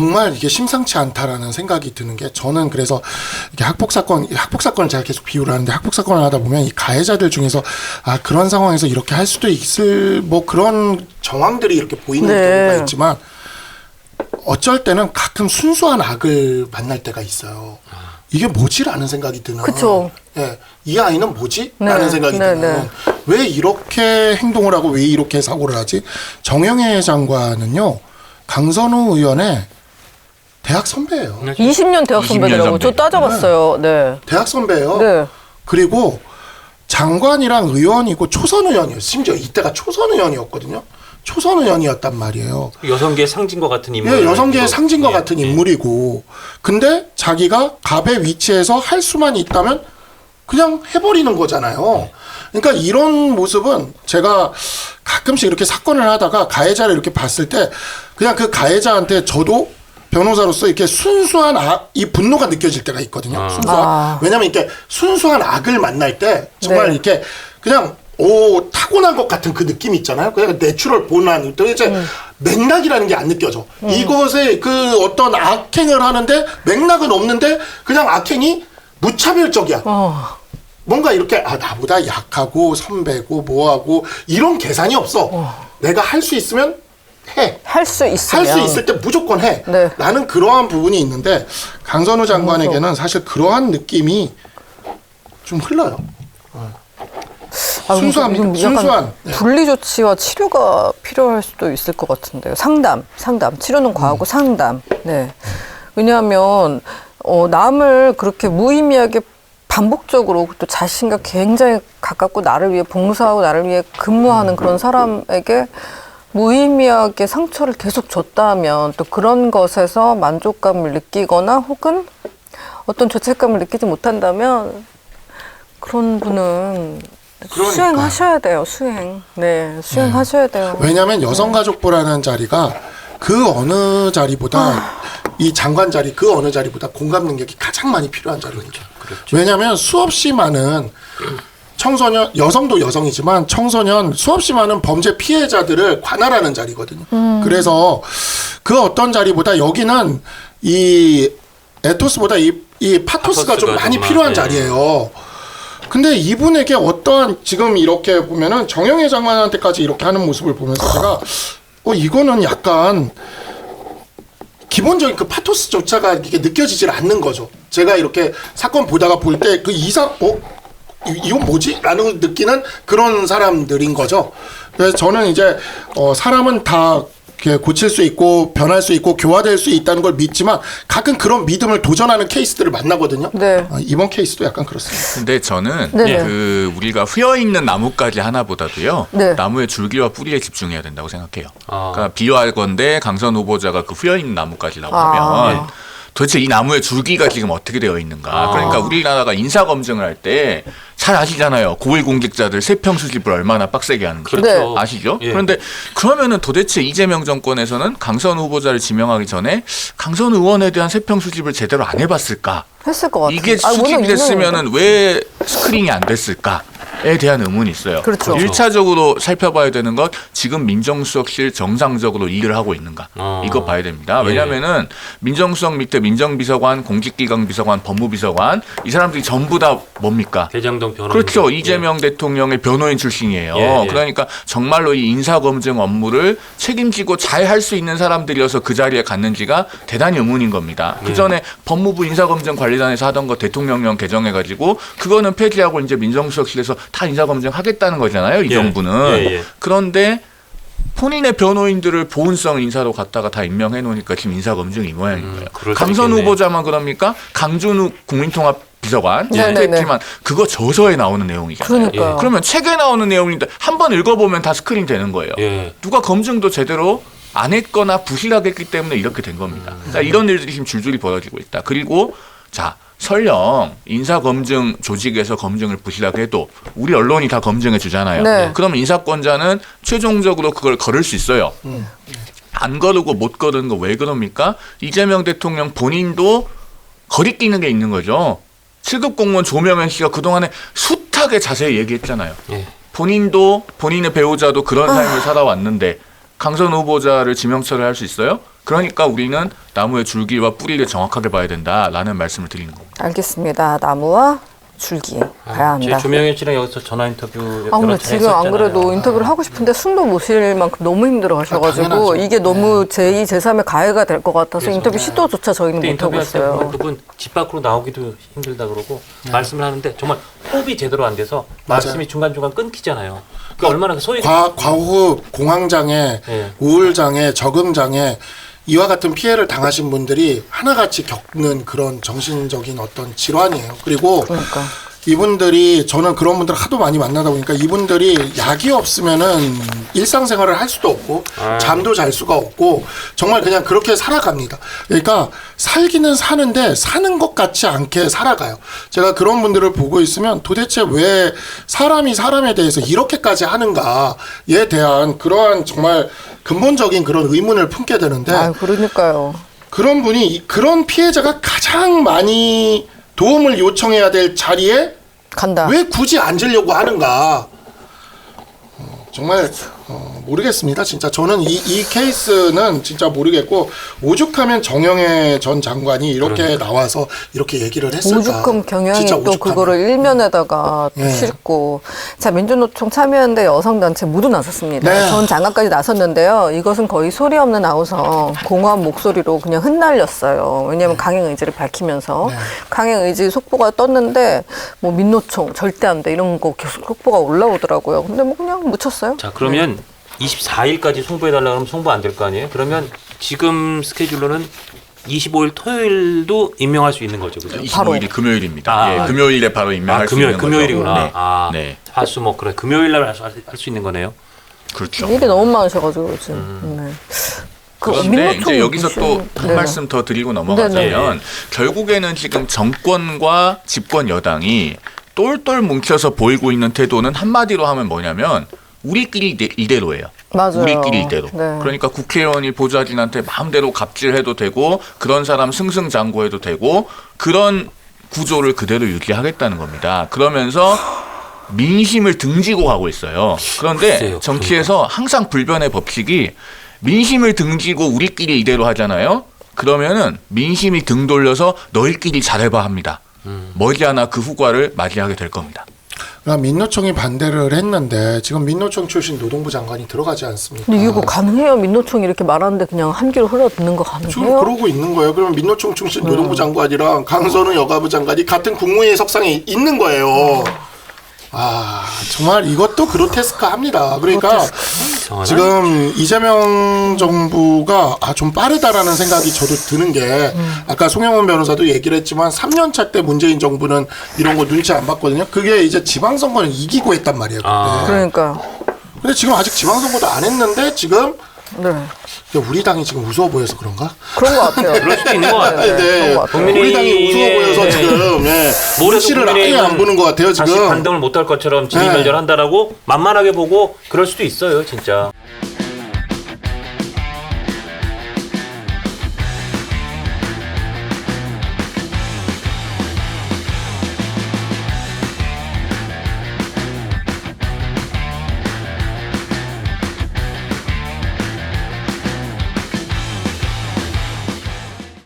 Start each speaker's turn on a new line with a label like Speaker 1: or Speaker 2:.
Speaker 1: 정말 이게 심상치 않다라는 생각이 드는 게 저는 그래서 이게 학폭 사건 학폭 사건을 제가 계속 비유를 하는데 학폭 사건을 하다 보면 이 가해자들 중에서 아 그런 상황에서 이렇게 할 수도 있을 뭐 그런 정황들이 이렇게 보이는
Speaker 2: 네.
Speaker 1: 경우가 있지만 어쩔 때는 가끔 순수한 악을 만날 때가 있어요. 이게 뭐지라는 생각이 드는.
Speaker 2: 그쵸.
Speaker 1: 예, 이 아이는 뭐지?
Speaker 2: 네,
Speaker 1: 라는 생각이
Speaker 2: 네,
Speaker 1: 드는.
Speaker 2: 네.
Speaker 1: 왜 이렇게 행동을 하고 왜 이렇게 사고를 하지? 정영애 장관은요, 강선우 의원의 대학 선배예요.
Speaker 2: 20년 대학
Speaker 3: 20년
Speaker 2: 선배더라고. 저
Speaker 3: 선배.
Speaker 2: 따져봤어요. 네.
Speaker 1: 대학 선배예요.
Speaker 2: 네.
Speaker 1: 그리고 장관이랑 의원이고 초선 의원이었어요. 심지어 이때가 초선 의원이었거든요. 초선 의원이었단 말이에요.
Speaker 4: 여성계 의 상징과 같은 인물.
Speaker 1: 예, 여성계의 상징과
Speaker 4: 예,
Speaker 1: 같은
Speaker 4: 예.
Speaker 1: 인물이고, 근데 자기가 갑의 위치에서 할 수만 있다면 그냥 해버리는 거잖아요. 그러니까 이런 모습은 제가 가끔씩 이렇게 사건을 하다가 가해자를 이렇게 봤을 때 그냥 그 가해자한테 저도 변호사로서 이렇게 순수한 악, 이 분노가 느껴질 때가 있거든요. 순수한.
Speaker 2: 아.
Speaker 1: 왜냐면 이렇게 순수한 악을 만날 때 정말
Speaker 2: 네.
Speaker 1: 이렇게 그냥 오 타고난 것 같은 그 느낌 있잖아요. 그냥 내추럴 본한 도대체
Speaker 2: 음.
Speaker 1: 맥락이라는 게 안 느껴져. 이것에 그 어떤 악행을 하는데 맥락은 없는데 그냥 악행이 무차별적이야.
Speaker 2: 어.
Speaker 1: 뭔가 이렇게 아 나보다 약하고 선배고 뭐하고 이런 계산이 없어. 내가 할 수 있으면 해. 할수할
Speaker 2: 있으면.
Speaker 1: 수 있을 때 무조건 해.
Speaker 2: 네.
Speaker 1: 나는 그러한 부분이 있는데 강선우 장관에게는 사실 그러한 느낌이 좀 흘러요.
Speaker 2: 아, 약간
Speaker 1: 순수한. 네.
Speaker 2: 분리 조치와 치료가 필요할 수도 있을 것 같은데요. 상담, 상담. 치료는 과하고 상담. 네. 왜냐하면 어, 남을 그렇게 무의미하게 반복적으로 또 자신과 굉장히 가깝고 나를 위해 봉사하고 나를 위해 근무하는 그런 사람에게 무의미하게 상처를 계속 줬다면 또 그런 것에서 만족감을 느끼거나 혹은 어떤 죄책감을 느끼지 못한다면 그런 분은
Speaker 1: 그러니까.
Speaker 2: 수행하셔야 돼요. 수행. 네, 수행하셔야 돼요.
Speaker 1: 왜냐하면 여성가족부라는 자리가 그 어느 자리보다 이 장관 자리 그 어느 자리보다 공감 능력이 가장 많이 필요한 자리거든요. 왜냐하면 수없이 많은 청소년 여성도 여성이지만 청소년 수없이 많은 범죄 피해자들을 관할하는 자리거든요. 그래서 그 어떤 자리보다 여기는 이 에토스보다 이, 이 파토스가 좀
Speaker 4: 파토스가
Speaker 1: 많이
Speaker 4: 정말,
Speaker 1: 필요한
Speaker 4: 예.
Speaker 1: 자리예요. 근데 이분에게 어떠한 지금 이렇게 보면은 정영애 장관한테까지 이렇게 하는 모습을 보면서 제가 어 이거는 약간 기본적인 그 파토스조차가 이게 느껴지질 않는 거죠. 제가 이렇게 사건 보다가 볼 때 그 이상 어 이- 이건 뭐지? 라는 느끼는 그런 사람들인 거죠. 그래서 저는 이제 어 사람은 다 고칠 수 있고 변할 수 있고 교화될 수 있다는 걸 믿지만 가끔 그런 믿음을 도전하는 케이스들을 만나거든요.
Speaker 2: 네.
Speaker 1: 어, 이번 케이스도 약간 그렇습니다.
Speaker 3: 근데 저는
Speaker 2: 네네.
Speaker 3: 그 우리가 휘어 있는 나뭇가지 하나보다도요.
Speaker 2: 네.
Speaker 3: 나무의 줄기와 뿌리에 집중해야 된다고 생각해요.
Speaker 4: 아.
Speaker 3: 그러니까 비유할 건데 강선 후보자가 그 휘어 있는 나뭇가지라고
Speaker 2: 아.
Speaker 3: 하면 도대체 이 나무의 줄기가 지금 어떻게 되어 있는가?
Speaker 4: 아.
Speaker 3: 그러니까 우리나라가 인사 검증을 할때 잘 아시잖아요. 고위 공직자들 세평 수집을 얼마나 빡세게 하는지.
Speaker 4: 그렇죠.
Speaker 2: 네.
Speaker 3: 아시죠?
Speaker 4: 예.
Speaker 3: 그런데 그러면은 도대체 이재명 정권에서는 강선 후보자를 지명하기 전에 강선 의원에 대한 세평 수집을 제대로 안 해봤을까?
Speaker 2: 했을 것 같아요.
Speaker 3: 이게
Speaker 2: 아, 워낙
Speaker 3: 수집이
Speaker 2: 유명해요.
Speaker 3: 됐으면은 왜 스크린이 안 됐을까 에 대한 의문이 있어요.
Speaker 2: 그렇죠.
Speaker 3: 일차적으로 살펴봐야 되는 것 지금 민정수석실 정상적으로 일을 하고 있는가
Speaker 4: 어.
Speaker 3: 이거 봐야 됩니다.
Speaker 4: 예.
Speaker 3: 왜냐하면은 민정수석 밑에 민정비서관, 공직기강 비서관, 법무비서관 이 사람들이 전부 다 뭡니까?
Speaker 4: 대장동 변호인.
Speaker 3: 그렇죠. 이재명 대통령의 변호인 출신이에요.
Speaker 4: 예, 예.
Speaker 3: 그러니까 정말로 이 인사검증 업무를 책임지고 잘 할 수 있는 사람들이어서 그 자리에 갔는지가 대단히 의문인 겁니다.
Speaker 4: 예.
Speaker 3: 그 전에 법무부 인사검증 관리단에서 하던 거 대통령령 개정해가지고 그거는 폐지하고 이제 민정수석실에서 다 인사검증 하겠다는 거잖아요. 이
Speaker 4: 예.
Speaker 3: 정부는.
Speaker 4: 예, 예.
Speaker 3: 그런데 본인의 변호인들을 보훈성 인사로 갖다가 다 임명해 놓으니까 지금 인사 검증이 이 모양인
Speaker 4: 음,
Speaker 3: 거예요.
Speaker 4: 수도
Speaker 3: 강선
Speaker 4: 있겠네.
Speaker 3: 후보자만 그럽니까? 강준우 국민통합 비서관
Speaker 2: 네, 네,
Speaker 3: 은퇴했지만 그거 저서에 나오는 내용이잖아요.
Speaker 2: 그러니까요.
Speaker 3: 그러면 책에 나오는 내용인데 한 번 읽어보면 다 스크린 되는 거예요.
Speaker 4: 예.
Speaker 3: 누가 검증도 제대로 안 했거나 부실하게 했기 때문에 이렇게 된 겁니다.
Speaker 4: 음.
Speaker 3: 그러니까 이런 일들이 지금 줄줄이 벌어지고 있다. 그리고 자 설령 인사검증 조직에서 검증을 부실하게 해도 우리 언론이 다 검증해 주잖아요.
Speaker 2: 네.
Speaker 3: 그러면 인사권자는 최종적으로 그걸 걸을 수 있어요. 안 거르고 못 거르는 거 왜 그럽니까? 이재명 대통령 본인도 거리끼는 게 있는 거죠. 7급 공무원 조명현 씨가 그동안에 숱하게 자세히 얘기했잖아요.
Speaker 4: 예.
Speaker 3: 본인도 본인의 배우자도 그런 삶을 살아왔는데 강선 후보자를 지명처를 할수 있어요? 그러니까 우리는 나무의 줄기와 뿌리를 정확하게 봐야 된다라는 말씀을 드리는 겁니다.
Speaker 2: 알겠습니다. 나무와 줄기 봐야
Speaker 4: 제
Speaker 2: 한다.
Speaker 4: 조명현 씨랑 여기서 전화 인터뷰
Speaker 2: 아, 근데
Speaker 4: 여러 차례
Speaker 2: 지금 안
Speaker 4: 했었잖아요.
Speaker 2: 그래도 인터뷰를 하고 싶은데 숨도 못 쉴 만큼 너무 힘들어
Speaker 1: 아,
Speaker 2: 하셔가지고
Speaker 1: 당연하죠.
Speaker 2: 이게 너무 제2, 제3의 가해가 될 것 같아서
Speaker 4: 그래서
Speaker 2: 인터뷰 시도조차 저희는
Speaker 4: 그때
Speaker 2: 못하고
Speaker 4: 인터뷰할 때 보면
Speaker 2: 있어요.
Speaker 4: 그분 집 밖으로 나오기도 힘들다 그러고 말씀을 하는데 정말 호흡이 제대로 안 돼서
Speaker 1: 네. 맞아요.
Speaker 4: 말씀이 중간 중간 끊기잖아요. 그 얼마나 그 소위
Speaker 1: 과, 과호흡, 공황장애,
Speaker 4: 예.
Speaker 1: 우울장애, 적응장애 이와 같은 피해를 당하신 분들이 하나같이 겪는 그런 정신적인 어떤 질환이에요. 그리고
Speaker 2: 그러니까.
Speaker 1: 이분들이 저는 그런 분들 하도 많이 만나다 보니까 이분들이 약이 없으면은 일상생활을 할 수도 없고 잠도 잘 수가 없고 정말 그냥 그렇게 살아갑니다. 그러니까 살기는 사는데 사는 것 같지 않게 살아가요. 제가 그런 분들을 보고 있으면 도대체 왜 사람이 사람에 대해서 이렇게까지 하는가에 대한 그러한 정말 근본적인 그런 의문을 품게 되는데
Speaker 2: 아, 그러니까요.
Speaker 1: 그런 분이 이- 그런 피해자가 가장 많이 도움을 요청해야 될 자리에
Speaker 2: 간다.
Speaker 1: 왜 굳이 앉으려고 하는가? 어, 정말 어, 모르겠습니다. 진짜 저는 이, 이 케이스는 진짜 모르겠고 오죽하면 정영애 전 장관이 이렇게 나와서 이렇게 얘기를 했을까?
Speaker 2: 오죽함 경영이
Speaker 1: 진짜
Speaker 2: 또
Speaker 1: 오죽하면.
Speaker 2: 그거를 일면에다가 또
Speaker 1: 네.
Speaker 2: 싣고 자 민주노총 참여연대 여성단체 모두 나섰습니다.
Speaker 1: 네.
Speaker 2: 전 장관까지 나섰는데요. 이것은 거의 소리 없는 아우성 공허한 목소리로 그냥 흩날렸어요. 왜냐하면 강행 의지를 밝히면서
Speaker 1: 네.
Speaker 2: 강행 의지 속보가 떴는데 뭐 민노총 절대 안 돼 이런 거 계속 속보가 올라오더라고요. 근데 뭐 그냥 묻혔어요.
Speaker 4: 자 그러면 24일까지 송부해달라 그러면 송부 안 될 거 아니에요? 그러면 지금 스케줄로는 25일 토요일도 임명할 수 있는 거죠, 그죠?
Speaker 3: 25일이 금요일입니다.
Speaker 4: 아.
Speaker 3: 예, 금요일에 바로 임명할
Speaker 4: 아
Speaker 3: 수
Speaker 4: 금요일
Speaker 3: 있는 거죠.
Speaker 4: 금요일이구나.
Speaker 3: 네.
Speaker 4: 아
Speaker 3: 네.
Speaker 4: 화수 목 그래 금요일 날할 수 있는 거네요.
Speaker 3: 그렇죠.
Speaker 2: 일이 너무 많으셔가지고 지금. 네. 그
Speaker 3: 그런데
Speaker 2: 민노총
Speaker 3: 이제 여기서 또
Speaker 2: 무슨-
Speaker 3: 한
Speaker 2: 네네.
Speaker 3: 말씀 더 드리고 넘어가자면
Speaker 4: 네네.
Speaker 3: 결국에는 지금 정권과 집권 여당이 똘똘 뭉쳐서 보이고 있는 태도는 한마디로 하면 뭐냐면 우리끼리 이대- 이대로예요.
Speaker 2: 맞아요.
Speaker 3: 우리끼리 이대로.
Speaker 2: 네.
Speaker 3: 그러니까 국회의원이 보좌진한테 마음대로 갑질해도 되고 그런 사람 승승장구해도 되고 그런 구조를 그대로 유지하겠다는 겁니다. 그러면서 민심을 등지고 가고 있어요. 그런데
Speaker 4: 글쎄요,
Speaker 3: 정치에서 항상 불변의 법칙이 민심을 등지고 우리끼리 이대로 하잖아요. 그러면은 민심이 등 돌려서 너희끼리 잘해봐 합니다. 머지않아 그 후과를 맞이하게 될 겁니다.
Speaker 1: 민노총이 반대를 했는데 지금 민노총 출신 노동부 장관이 들어가지 않습니까?
Speaker 2: 근데 이거 가능해요? 민노총 이렇게 말하는데 그냥 한 귀로 흘러 듣는 거
Speaker 1: 지금
Speaker 2: 가능해요?
Speaker 1: 그러고 있는 거예요. 그러면 민노총 출신 노동부 장관이랑 강선우 여가부 장관이 같은 국무회의 석상에 있는 거예요. 아 정말 이것도 그로테스크합니다. 그러니까
Speaker 4: 이상하네.
Speaker 1: 지금 이재명 정부가 아 좀 빠르다라는 생각이 저도 드는 게 아까 송영원 변호사도 얘기를 했지만 3년 차 때 문재인 정부는 이런 거 눈치 안 봤거든요. 그게 이제 지방선거는 이기고 했단 말이에요. 그때.
Speaker 4: 아.
Speaker 2: 그러니까요.
Speaker 1: 근데 지금 아직 지방선거도 안 했는데 지금
Speaker 2: 네.
Speaker 1: 우리 당이 지금 무서워 보여서 그런가?
Speaker 2: 그런 것 같아요.
Speaker 4: 그럴 수도 있는 것 같아요.
Speaker 2: 그런 것 같아요.
Speaker 1: 우리 당이 우스워 보여서
Speaker 4: 네.
Speaker 1: 지금 예, 눈치를 아예 안 보는 것 같아요
Speaker 4: 다시
Speaker 1: 지금.
Speaker 4: 반등을 못할 것처럼
Speaker 1: 네.
Speaker 4: 진위결절한다라고 만만하게 보고 그럴 수도 있어요, 진짜.